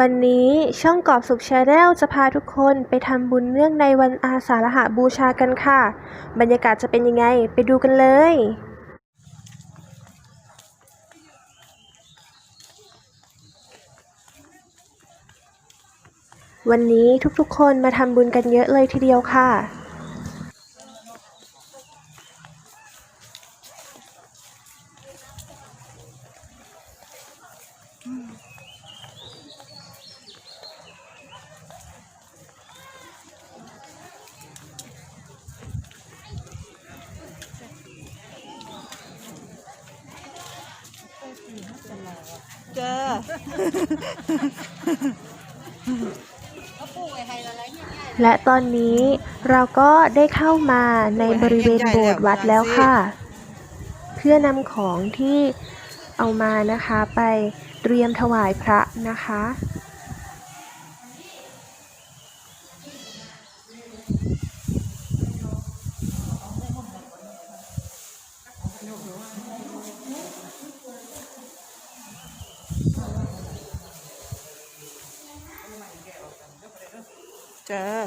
วันนี้ช่องกอบสุขชาแนลจะพาทุกคนไปทำบุญเนื่องในวันอาสาฬหบูชากันค่ะ บรรยากาศจะเป็นยังไงไปดูกันเลยวันนี้ทุกๆ คนมาทำบุญกันเยอะเลยทีเดียวค่ะ และตอนนี้เราก็ได้เข้ามาในบริเวณโบสถ์วัดแล้วค่ะ เพื่อนำของที่เอามานะคะไปเตรียมถวายพระนะคะ เจอ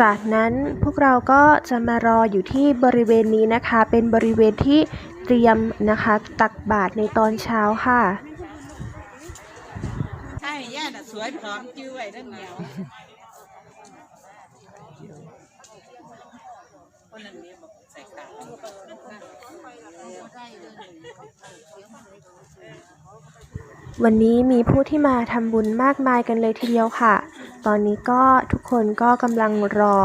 จากนั้นพวกเราก็จะมารออยู่ที่บริเวณนี้นะคะ เป็นบริเวณที่เตรียมนะคะตักบาตรในตอนเช้าค่ะใช่ย่าน่ะสวยพร้อมจื้อไว้เรื่องเหนียวคนนั้นนี้บอกใส่ตาวันนี้มีผู้ที่มาทำบุญมากมายกันเลยทีเดียวค่ะ ตอนนี้ก็ทุกคนก็กำลังรอ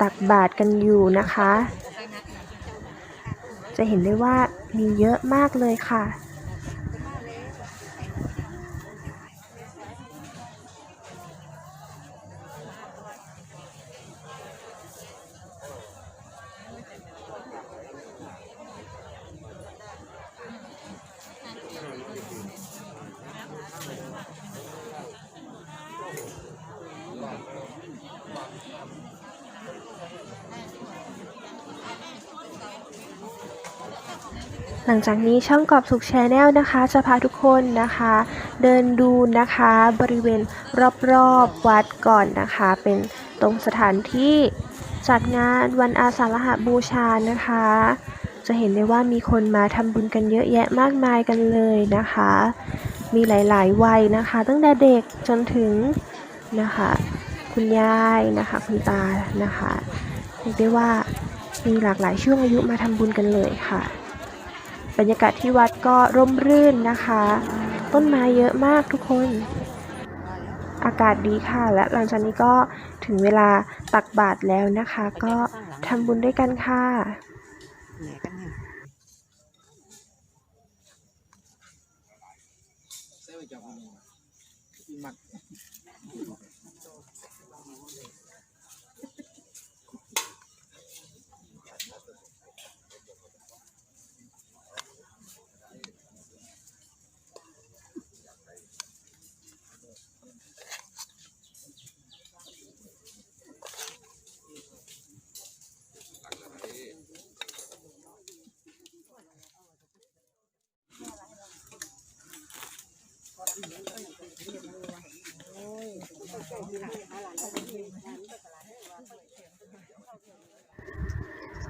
ตักบาตรกันอยู่นะคะ จะเห็นได้ว่ามีเยอะมากเลยค่ะ หลังจากนี้ช่องกอบสุขชาแนลนะคะ จะพาทุกคนนะคะ เดินดูนะคะบริเวณรอบๆวัดก่อนนะคะ เป็นตรงสถานที่จัดงานวันอาสาฬหบูชานะคะ จะเห็นได้ว่ามีคนมาทำบุญกันเยอะแยะมากมายกันเลยนะคะ มีหลายๆวัยนะคะ ตั้งแต่เด็กจนถึงนะคะ คุณยายนะคะคุณตานะคะเรียกได้ว่ามีหลากหลายช่วงอายุมาทำบุญกันเลยค่ะ รรยากาศที่วัดก็ร่มรื่นนะคะ ต้นไม้เยอะมากทุกคน อากาศดีค่ะ และหลังจากนี้ก็ถึงเวลาตักบาตรแล้วนะคะ ก็ทำบุญด้วยกันค่ะไหนกั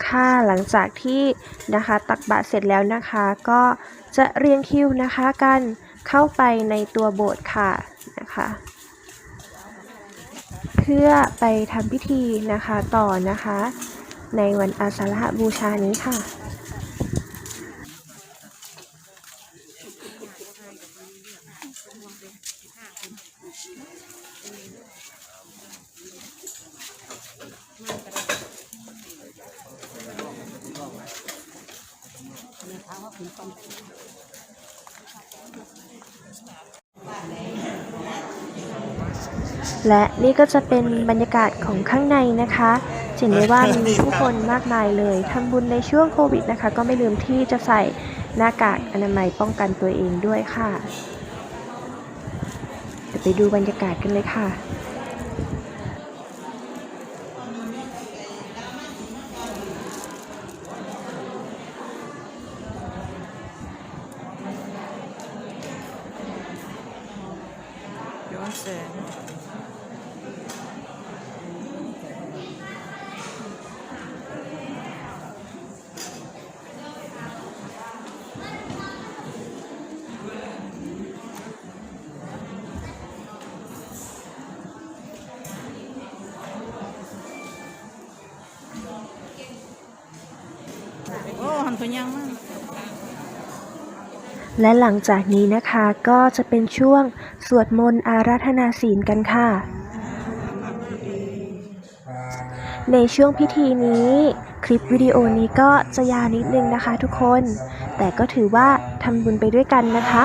ค่ะหลังจากที่นะคะตักบาตรเสร็จแล้วนะคะ ก็จะเรียงคิวนะคะกันเข้าไปในตัวโบสถ์ค่ะนะคะเพื่อไปทำพิธีนะคะต่อนะคะ ในวันอาสาฬหบูชานี้ค่ะ และนี่ก็จะเป็นบรรยากาศของข้างในนะคะเห็นได้ว่ามีผู้คนมากมายเลยทำบุญในช่วงโควิดนะคะ ก็ไม่ลืมที่จะใส่หน้ากากอนามัยป้องกันตัวเองด้วยค่ะ เดี๋ยวไปดูบรรยากาศกันเลยค่ะ แสงโอ้หันพยังมาก และหลังจากนี้นะคะก็จะเป็นช่วงสวดมนต์อาราธนาศีลกันค่ะ ในช่วงพิธีนี้ คลิปวิดีโอนี้ก็จะยาวนิดนึงนะคะทุกคน แต่ก็ถือว่าทำบุญไปด้วยกันนะคะ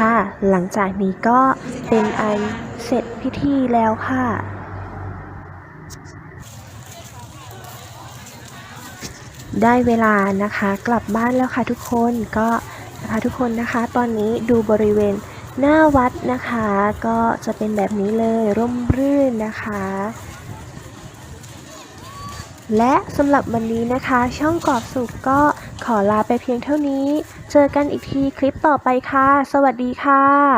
ค่ะ หลังจากนี้ก็เป็นอันเสร็จพิธีแล้วค่ะได้เวลานะคะกลับบ้านแล้วค่ะทุกคนก็นะคะทุกคนนะคะตอนนี้ดูบริเวณหน้าวัดนะคะ ก็จะเป็นแบบนี้เลยร่มรื่นนะคะ และสำหรับวันนี้นะคะ ช่องกรอบสุขก็ ขอลาไปเพียงเท่านี้ เจอกันอีกทีคลิปต่อไปค่ะ สวัสดีค่ะ